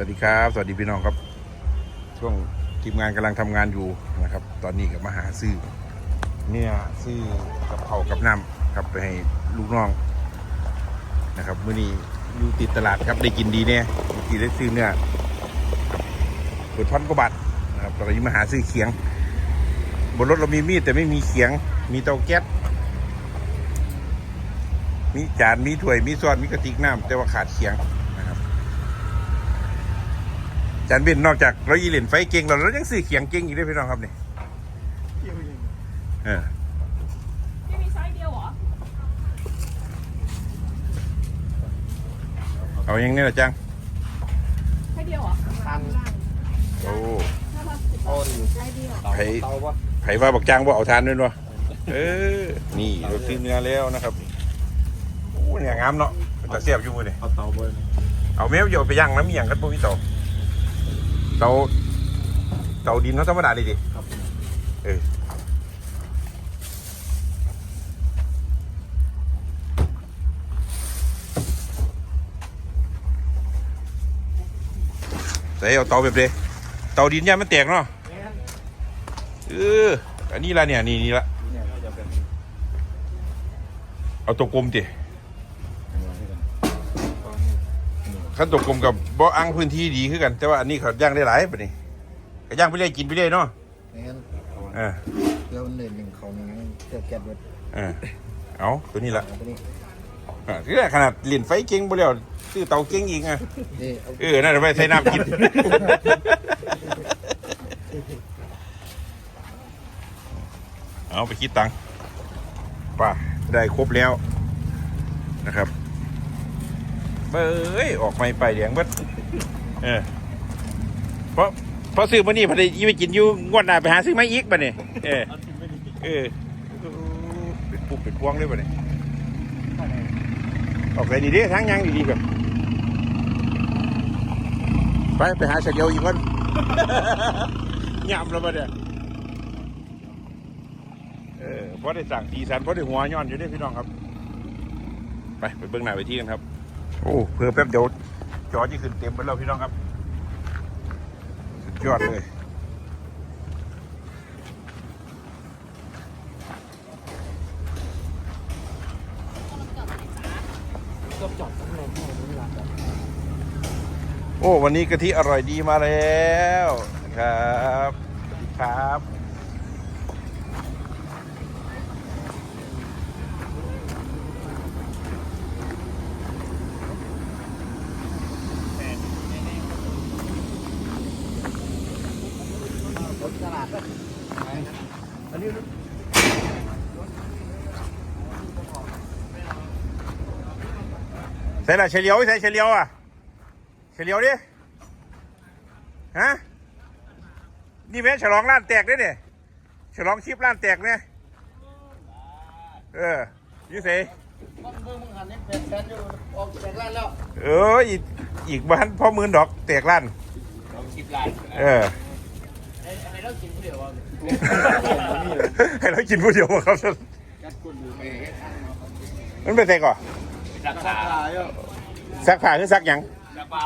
สวัสดีครับ สวัสดีพี่น้องครับ ช่วงทีมงานกำลังทำงานอยู่นะครับ ตอนนี้กับมาหาซื้อเนี่ยซื้อกับเขากับน้ำครับไปให้ลูกน้องนะครับเมื่อนี้อยู่ติดตลาดครับได้กินดีเนี่ยเมื่อกี้ได้ซื้อเนี่ยเปิดพันกว่าบาทนะครับตอนนี้มาหาซื้อเขียง บนรถเรามีมีดแต่ไม่มีเขียง มีเตาแก๊สมีจานมีถ้วยมีซอนมีกระติกน้ำแต่ว่าขาดเขียง จานเบนนอกจากเรายีเหรียญไฟเก่งแล้วเรายังซื้อเขียงเก่งอีกด้วยพี่น้องครับนี่เออไม่มีไซส์เดียวเหรอ เอาอย่างนี้นะจังไซส์เดียวเหรอตันโอ้ห้าพันสิบต้นไซส์เดียวเตาไผ่เตาปะไผ่ว่าบอกจ้างว่าเอาทานด้วยวะเออ นี่เราซื้อเนื้อแล้วนะครับโอ้เนี่ยงามเนาะแต่เสียบอยู่มือนี่เอาเตาเบอร์เอาแมวโยไปย่างน้ำมีอย่างกันพวกพี่เตา เตาเตาดินเขาธรรมดาเลยดิครับ เออใส่เอาเตาแบบเดเตาดินย่ามันแตกเนาะเอออันนี้ละเนี่ยนี่นี่ละเนี่ยก็จะเป็นเอาตัวกลมดิ ขั้นตัวกลมกับบ่อังพื้นที่ดีขึ้นกัน แต่ว่าอันนี้เขาย่างได้หลายปะนี่ก็ย่างไปเรื่อยกินไปเรื่อยเนาะงั้นเออเดี๋ยวหนึ่งหนึ่งเขาหนึ่งเจ็บแก๊สเบิร์ดเออเอาตัวนี้ละเอาตัวนี้อะที่แรกขนาดเหรียญไฟเก่งบ่แล้วซื้อเตาเก่งอีกอะนี่เอาเออน่าจะไปใส่น้ำกิน เอาไปคิดตังค์ป่ะได้ครบแล้วนะครับ เบ้ยออกไม่ไปเดียงเบิดเออเพราะเพราะซื้อมานี่พอดียี่ไปกินอยู่งวดหน้าไปหาซื้อไมาอีกบ่เนี่ยเออเออเป็นปุ๊บเป็นพวงเลยบ่เนี่ยออกไปดีๆทั้งยังดีๆแบบไปไปหาเฉลียวอีกคนยำแล้วบ่เนี่ยเออพอได้สั่งสีสันพอได้หัวย้อนอยู่ด้วยพี่น้องครับ ไปไปเบื้องหน้าไปที่กันครับ โอ้เพื่อแป๊บเดียวจอจะขึ้นเต็มไปแล้วพี่น้องครับ สุดยอดเลยก็จอดทั้งโรงทั้งโรงร้านแบโอ้ วันนี้กะทิอร่อยดีมาแล้ว ครับ สวัสดีครับ รถตลาดก็ อันนี้ใส่ละเฉลียวใส่เฉลียวอะเฉลียวดิฮะนี่แม่ฉลองร้านแตกด้วยเนี่ยฉลองชิปร้านแตกเนี่ยเอออยูเสมันเบิ่งมึงหันนี่เป็นแสนอยู่ออกจากร้านแล้วเอออีกอีกบ้านพ่อหมื่นดอกแตกร้านเราคิดร้านเออ ให้เรากินเดียวว่าให้เรากินผู้เดียวครับกัดกุนอยู่ไปมันเป็นไงก่อนราคาเยอะซักผ้าหรือซักหยังราคา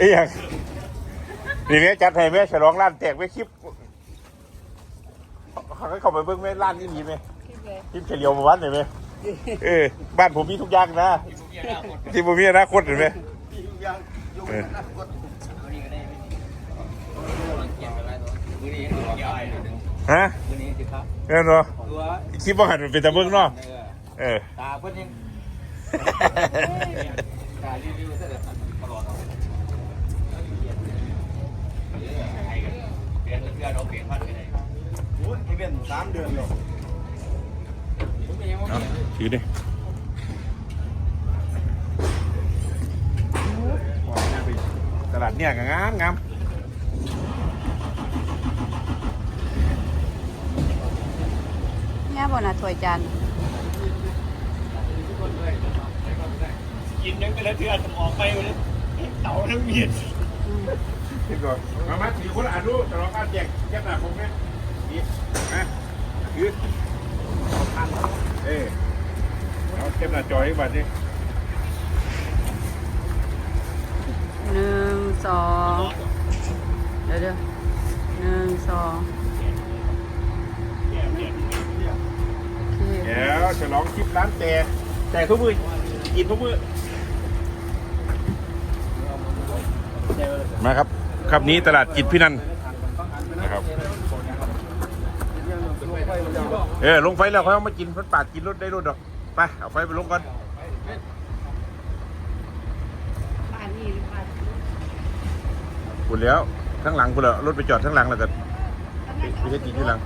อ้ยยังนี่แม่จัดให้แม่ฉลองร้านแตกไว้คลิปเขาให้เขาไปเบิ่งแม่ร้านนี่มีไหมคลิปเฉลียวมาวันเห็นไหมเออบ้านผมมีทุกอย่างนะที่ผมมีอนาคตเห็นไหม เออมือนี้เกี่ยวอะไรหนึ่งฮะมือนี้สิครับเออเนาะตัวคลิปว่าหันเป็นตะเบิ่งเนาะเออเออตาเพิ่นยังตารีวิวซะเดี๋ยวตลอดเอาเดือนละเดือนเราเปลี่ยนพันไปไหนโอ้ยที่เป็นสามเดือนหรอผมยังว่าเอาถือดิต ลาดเนี่ยก็งามงามเนี่ยบนอะถ้วยจานกินยังแต่ละเดือนออกไปเลยเต่าทั้งเมียนนี่ก่อนมามาถือคนอ่านดูฉลองร้านแตกแยกหน้าผมไหมนี่นะถือพันเออเอาเต็มหน้าจอให้บัดนี้หนึ่ง สองเดี๋ยวเดี๋ยวหนึ่งสองโอเคเดี๋ยวฉลองคลิปร้านแต่แต่ทุกมือกินทุกมือมาครับ ครับนี้ตลาดจิตพี่นันนะครับเออลงไฟแล้วเขาเอามากินพันปาดกินรถได้รถดอกไปเอาไฟไปลงก่อน บ้านนี่หรือบ้าน คุณแล้วข้างหลังคุณแล้วรถไปจอดข้างหลังแล้วก็ไปเฮ็ดกินที่หลัง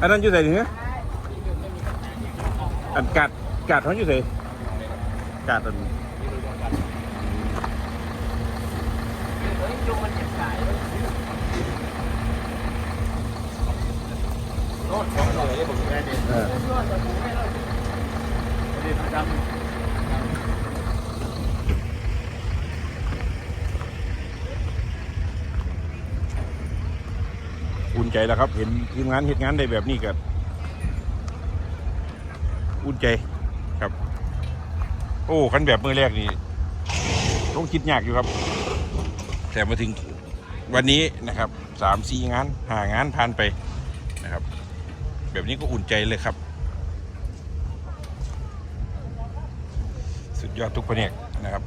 อันนั้นอยู่ไหนถึงอันกาดกาดเขาอยู่ไหนกาดอัน เอออุ่นใจแล้วครับ เห็นทีมงานเหตุงานได้แบบนี้ก็อุ่นใจครับ โอ้คันแบบมือแรกนี่ต้องคิดยากอยู่ครับ แต่มาถึงวันนี้นะครับสามสี่งานหางานผ่านไปนะครับ แบบนี้ก็อุ่นใจเลยครับ สุดยอดทุกแผนกนะครับ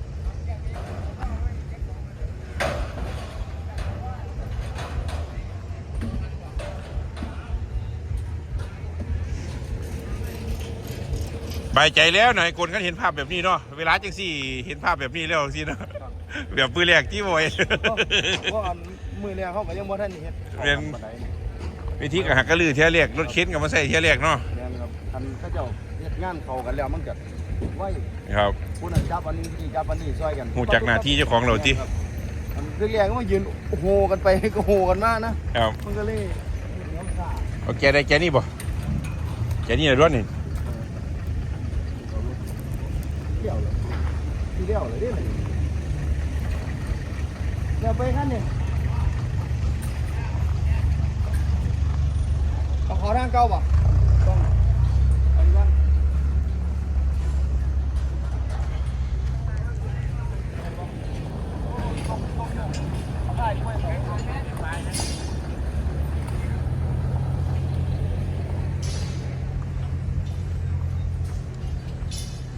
บายใจแล้วหน่อยคนก็เห็นภาพแบบนี้เนาะเวลาจังสี่เห็นภาพแบบนี้แล้วสิเนาะแบบปืนแรกที่บอยเพราะอันมือเรียเขาก็ยังบ่ทันเฮ็ดเรียน วิธีกับหักกระลือเที่ยแรกรถเข็นกับมาใส่เที่ยแรกเนาะเรียนครับอันเขาเจ้าเฮ็ดงานเข้ากันแล้วมันก็ไว้ครับ ผู้นั้นจับอันนี้ผู้นี้จับอันนี้ช่วยกันหูจักหน้าที่เจ้าของเราติครับอันเรียกๆก็มายืนโหกันไปก็โหกันมานะครับมันก็เลยเลี้ยงซ่าเอาแกได้แกนี่บ่แกนี่เลยรถนี่เลี้ยวเลยที่เลี้ยวเลยเด้เลยเดี๋ยวไปขั้นนี่เอาขอทาง เก่าป่ะต้องอันนี้ก่อน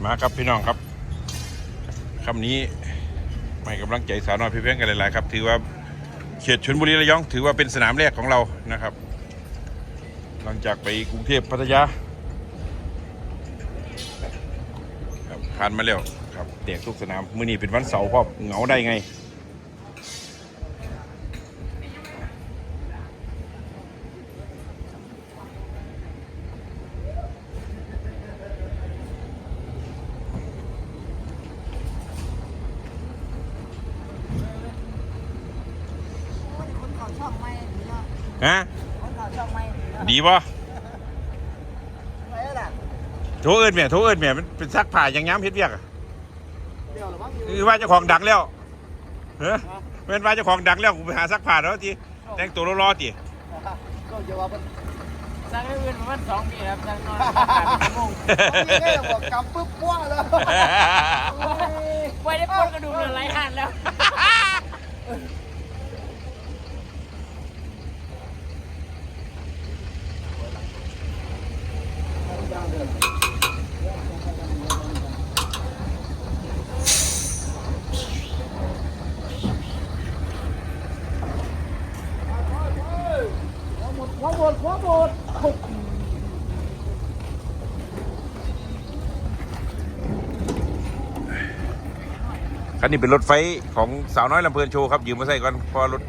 มาครับพี่น้องครับคำนี้ให้กำลังใจสาวน้อยพี่เพ่งกันหลายๆครับ ถือว่าเขตชลบุรีระยอง ถือว่าเป็นสนามแรกของเรานะครับ หลังจากไปกรุงเทพพัทยาครับผ่านมาแล้วครับเด็กทุกสนาม มื้อนี้เป็นวันเสาร์พ่อเหงาได้ไง คนเขาช่องไม่ดีเนาะ ฮะ คนเขาช่องไม่ ดีเนาะดีป่ะไปแล้วล่ะโถเอิญแม่โถเอิญแม่มันเป็นซักผ้ายังย้ำเฮ็ดเวียกอะเลี้ยวหรือบ้างอยู่คือว่าเจ้าของดังแล้วเฮ้ยเป็นว่าเจ้าของดังแล้วกูไปหาซักผ้าแล้วทีแต่งตัวรอๆทีก็จะว่าเป็นสั่งให้อื่นประมาณสองปีครับสั่งนอนชั่วโมงนี่ได้บอกกำปึ๊บปั้วแล้วไว้ได้ปนกระดูกเหลือไรหันแล้วหัวหมดหัวหมด คันนี้เป็นรถไฟของสาวน้อยลำเพลินโชว์ครับ ยืมมาใส่ก่อนเพอรถ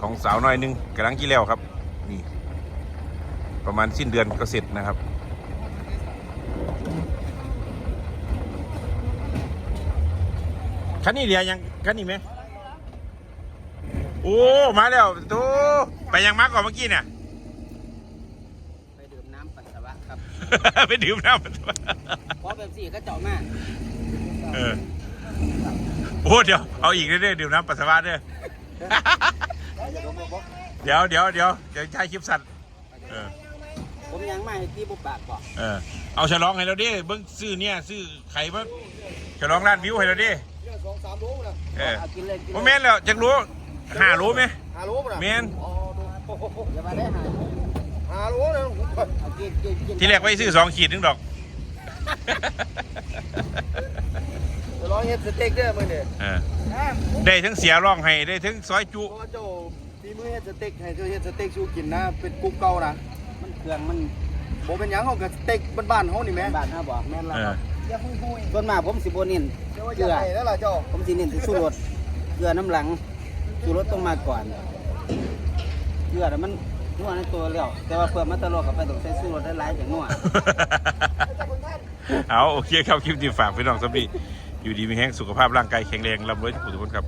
ของสาวน้อยหนึงกำลังกี่แล้วครับ นี่ ประมาณสิ้นเดือนก็เสร็จนะครับ คันนี้เหลียยังคันนี้ไหมโอ้ มาแล้วโตไปยังมาก่อนเมื่อกี้เนี่ยไปดื่มน้ำปัสสาวะครับ ไปดื่มน้ำเพราะแบบสี่ก็เจาะมาก เออโอ้เดี๋ยวเอาอีกเรื่อยๆดื่มน้ำปัสสาวะเด้อเดี๋ยวเดี๋ยวเดี๋ยวเดี๋ยวใช้คลิปสัตว์เออผมยังไม่ที่บุปผากบอกเออเอาฉลองให้เราดิเบิ้งซื้อเนี่ยซื้อไข่มาฉลองร้านวิวให้เราดิสองสามรู้นะเออเอากินเลยกินโมเมนแล้วจักรู้ห้ารู้ไหมหารู้ป่ะเมนอย่ามาได้หาหารู้นะเอากินกินกินที่แรกไว้ซื้อสองขีดนึงดอก จะร้องเฮ็ดสเต็กเด้อมึงเนี่ยเออได้ทั้งเสียร้องให้ได้ทั้งซอยจุเพราะว่าเจ้าฝีมือเฮ็ดสเต็กให้เจ้าเฮ็ดสเต็กสู้กินนะเป็นกุ๊กเก่านะมันเครื่องมันบ่เป็นหยังเฮากับสเต็กบ้านๆเฮานี่แหมบ้านเฮาบอกแม่นเออส่วนมากผมสิบ่เน้นเกลือแล้วล่ะเจ้าผมสิเน้นที่ชูรสเกลือน้ำหลังชูรสต้องมาก่อนเกลือน่ะมันนัวในตัวแล้วแต่ว่าเพื่อมันตลกกับไปต้องใช้ชูรสได้หลายอย่างนัว เอาโอเคครับคลิปที่ฝากพี่น้องสำหรับ อยู่ดีมีแห้งสุขภาพร่างกายแข็งแรงร่ำรวยทุกคนทุกคนครับ